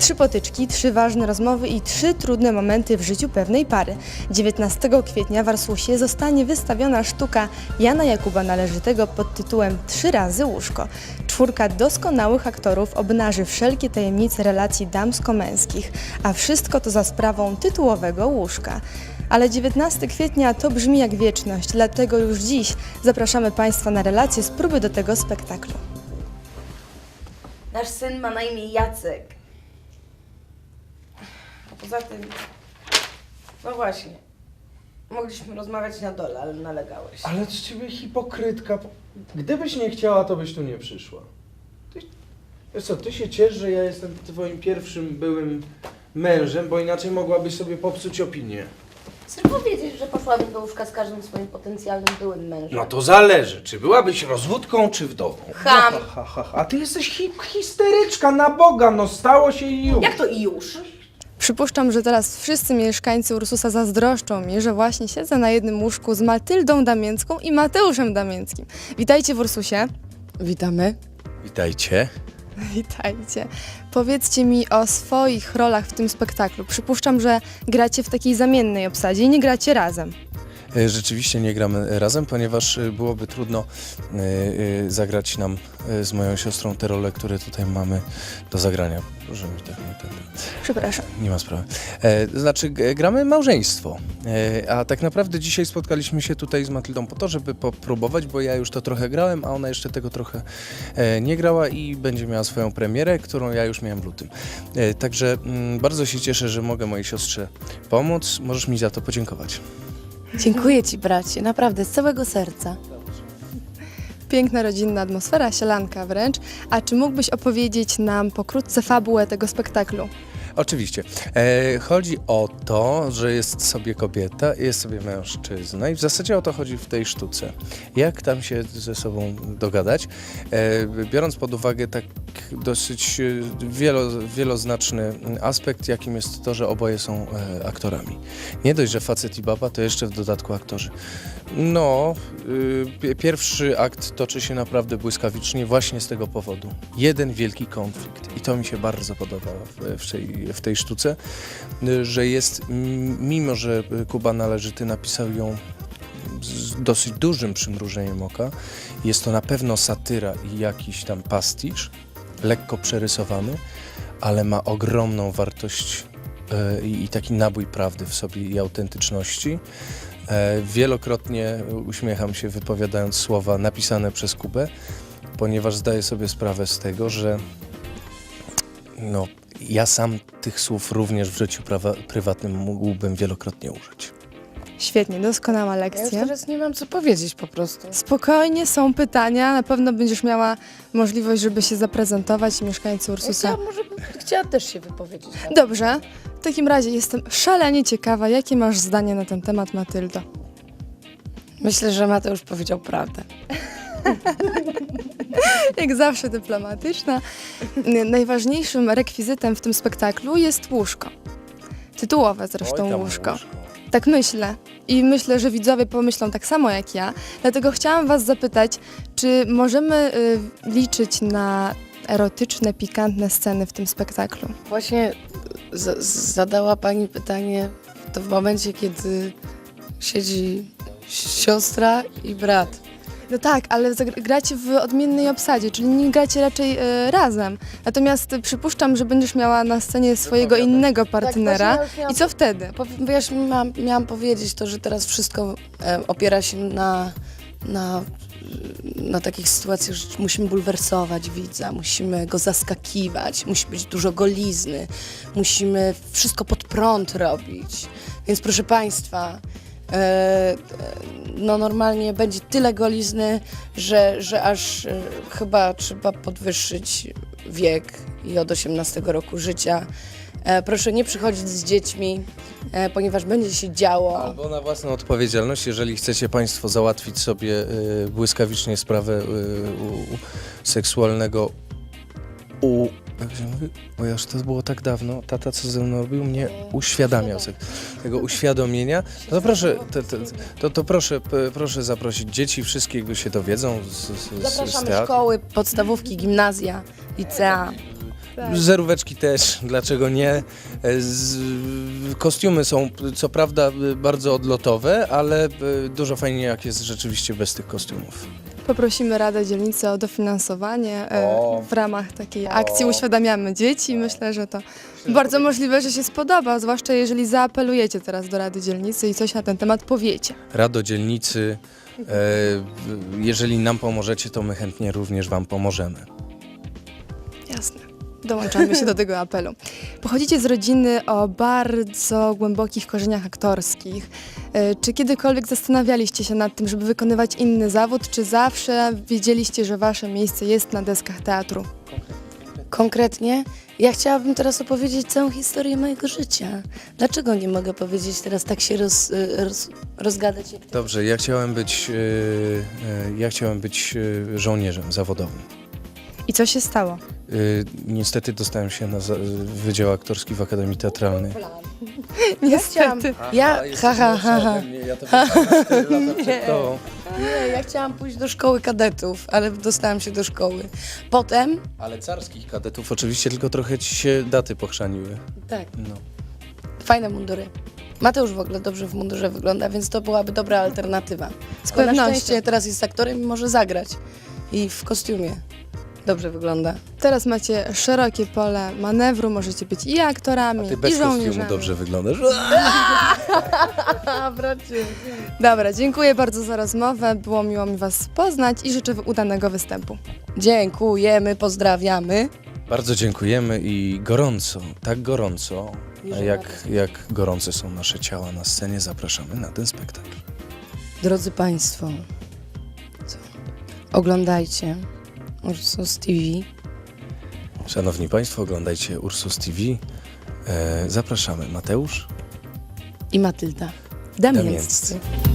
Trzy potyczki, trzy ważne rozmowy i trzy trudne momenty w życiu pewnej pary. 19 kwietnia w Arsusie zostanie wystawiona sztuka Jana Jakuba Należytego pod tytułem Trzy razy łóżko. Czwórka doskonałych aktorów obnaży wszelkie tajemnice relacji damsko-męskich, a wszystko to za sprawą tytułowego łóżka. Ale 19 kwietnia to brzmi jak wieczność, dlatego już dziś zapraszamy Państwa na relacje z próby do tego spektaklu. Nasz syn ma na imię Jacek. Poza tym, no właśnie, mogliśmy rozmawiać na dole, ale nalegałeś. Ale z ciebie hipokrytka. Gdybyś nie chciała, to byś tu nie przyszła. Ty, wiesz co, ty się ciesz, że ja jestem twoim pierwszym byłym mężem, bo inaczej mogłabyś sobie popsuć opinię. Chcesz powiedzieć, że poszłabym do łóżka z każdym swoim potencjalnym byłym mężem? No to zależy, czy byłabyś rozwódką, czy wdową. Ham! Ha, ha, ha, ha. A ty jesteś hi histeryczka, na Boga, no stało się i już. Jak to i już? Przypuszczam, że teraz wszyscy mieszkańcy Ursusa zazdroszczą mi, że właśnie siedzę na jednym łóżku z Matyldą Damięcką i Mateuszem Damięckim. Witajcie w Ursusie. Witamy. Witajcie. Witajcie. Powiedzcie mi o swoich rolach w tym spektaklu. Przypuszczam, że gracie w takiej zamiennej obsadzie i nie gracie razem. E, Rzeczywiście nie gramy razem, ponieważ e, byłoby trudno e, zagrać nam z moją siostrą te role, które tutaj mamy do zagrania. Proszę mi tak nie, tak, Przepraszam. nie ma sprawy. Znaczy, gramy małżeństwo, a tak naprawdę dzisiaj spotkaliśmy się tutaj z Matyldą po to, żeby popróbować, bo ja już to trochę grałem, a ona jeszcze tego trochę nie grała i będzie miała swoją premierę, którą ja już miałem w lutym. Także mm, bardzo się cieszę, że mogę mojej siostrze pomóc. Możesz mi za to podziękować. Dziękuję Ci, bracie, naprawdę, z całego serca. Piękna rodzinna atmosfera, sielanka wręcz. A czy mógłbyś opowiedzieć nam pokrótce fabułę tego spektaklu? Oczywiście. E, chodzi o to, że jest sobie kobieta, jest sobie mężczyzna i w zasadzie o to chodzi w tej sztuce. Jak tam się ze sobą dogadać, e, biorąc pod uwagę tak dosyć e, wielo, wieloznaczny aspekt, jakim jest to, że oboje są e, aktorami. Nie dość, że facet i baba, to jeszcze w dodatku aktorzy. No, y, pi- pierwszy akt toczy się naprawdę błyskawicznie właśnie z tego powodu. Jeden wielki konflikt i to mi się bardzo podoba w, w, tej, w tej sztuce, y, że jest, mimo że Kuba Należyty napisał ją z dosyć dużym przymrużeniem oka, jest to na pewno satyra i jakiś tam pastisz, lekko przerysowany, ale ma ogromną wartość i i taki nabój prawdy w sobie i autentyczności. E, Wielokrotnie uśmiecham się wypowiadając słowa napisane przez Kubę, ponieważ zdaję sobie sprawę z tego, że no, ja sam tych słów również w życiu prawa, prywatnym mógłbym wielokrotnie użyć. Świetnie, doskonała Ja już lekcja. teraz nie mam co powiedzieć po prostu. Spokojnie, są pytania. Na pewno będziesz miała możliwość, żeby się zaprezentować mieszkańcy Ja Ursusa. może bym chciała też się wypowiedzieć. tak? Dobrze, w takim razie jestem szalenie ciekawa, jakie masz zdanie na ten temat, Matyldo. Myślę, że Mateusz powiedział prawdę. Jak zawsze dyplomatyczna. Najważniejszym rekwizytem w tym spektaklu jest łóżko. Tytułowe zresztą łóżko. Tak myślę. I myślę, że widzowie pomyślą tak samo jak ja. Dlatego chciałam Was zapytać, czy możemy y, liczyć na erotyczne, pikantne sceny w tym spektaklu? Właśnie z- z- zadała Pani pytanie to w momencie, kiedy siedzi siostra i brat. No tak, ale gracie w odmiennej obsadzie, czyli nie gracie raczej y, razem. Natomiast przypuszczam, że będziesz miała na scenie swojego innego partnera. właśnie ja już miałam I co wtedy? Powi- Wiesz, miałam, miałam powiedzieć to, że teraz wszystko e, opiera się na, na, na takich sytuacjach, że musimy bulwersować widza, musimy go zaskakiwać, musi być dużo golizny, musimy wszystko pod prąd robić. Więc proszę Państwa, no normalnie będzie tyle golizny, że, że aż e, chyba trzeba podwyższyć wiek i od 18 roku życia. E, proszę nie przychodzić z dziećmi, e, ponieważ będzie się działo. Albo na własną odpowiedzialność, jeżeli chcecie Państwo załatwić sobie błyskawicznie sprawę seksualnego u... Mówi? Bo już to było tak dawno. Tata, co ze mną robił, mnie uświadamiał. Tego uświadomienia. No to proszę, to, to, to, to proszę, p- proszę zaprosić dzieci, wszystkie go się dowiedzą z, z, z, z Zapraszamy teatru. szkoły, podstawówki, gimnazja, licea. Zeróweczki też, dlaczego nie? E, Z, kostiumy są co prawda bardzo odlotowe, ale e, dużo fajniej jak jest rzeczywiście bez tych kostiumów. Poprosimy Radę Dzielnicy o dofinansowanie e, O. w ramach takiej akcji Uświadamiamy Dzieci. Myślę, że to bardzo możliwe, że się spodoba, zwłaszcza jeżeli zaapelujecie teraz do Rady Dzielnicy i coś na ten temat powiecie. Rado dzielnicy, e, jeżeli nam pomożecie, to my chętnie również Wam pomożemy. Dołączamy się do tego apelu. Pochodzicie z rodziny o bardzo głębokich korzeniach aktorskich. E, Czy kiedykolwiek zastanawialiście się nad tym, żeby wykonywać inny zawód, czy zawsze wiedzieliście, że wasze miejsce jest na deskach teatru? Konkretnie, ja chciałabym teraz opowiedzieć całą historię mojego życia. Dlaczego nie mogę powiedzieć teraz tak się roz, y, roz, rozgadać jak? Dobrze, ja chciałem być, e, e, ja chciałem być e, żołnierzem zawodowym. I co się stało? E, Niestety dostałem się na za- Wydział Aktorski w Akademii Teatralnej. Niestety. Ja, ha, ha, ha, ha. Ja to bym przed tobą. Nie, ja chciałam pójść do szkoły kadetów, ale dostałam się do szkoły. Potem, Ale carskich kadetów oczywiście, tylko trochę ci się daty pochrzaniły. tak, No. fajne mundury. Mateusz w ogóle dobrze w mundurze wygląda, więc to byłaby dobra alternatywa. Z na pewnością. szczęście teraz jest aktorem i może zagrać. I w kostiumie dobrze wygląda. Teraz macie szerokie pole manewru, możecie być i aktorami, Ty i bez kostiumu żołnierzami. dobrze wyglądasz. Dobra, dziękuję bardzo za rozmowę, było miło mi was poznać i życzę udanego występu. Dziękujemy, pozdrawiamy. Bardzo dziękujemy i gorąco, tak gorąco, jak, jak gorące są nasze ciała na scenie, zapraszamy na ten spektakl. Drodzy Państwo, co? oglądajcie Ursus TV. Szanowni Państwo, oglądajcie Ursus TV. E, zapraszamy. Mateusz i Matylda Damięccy. Damięccy.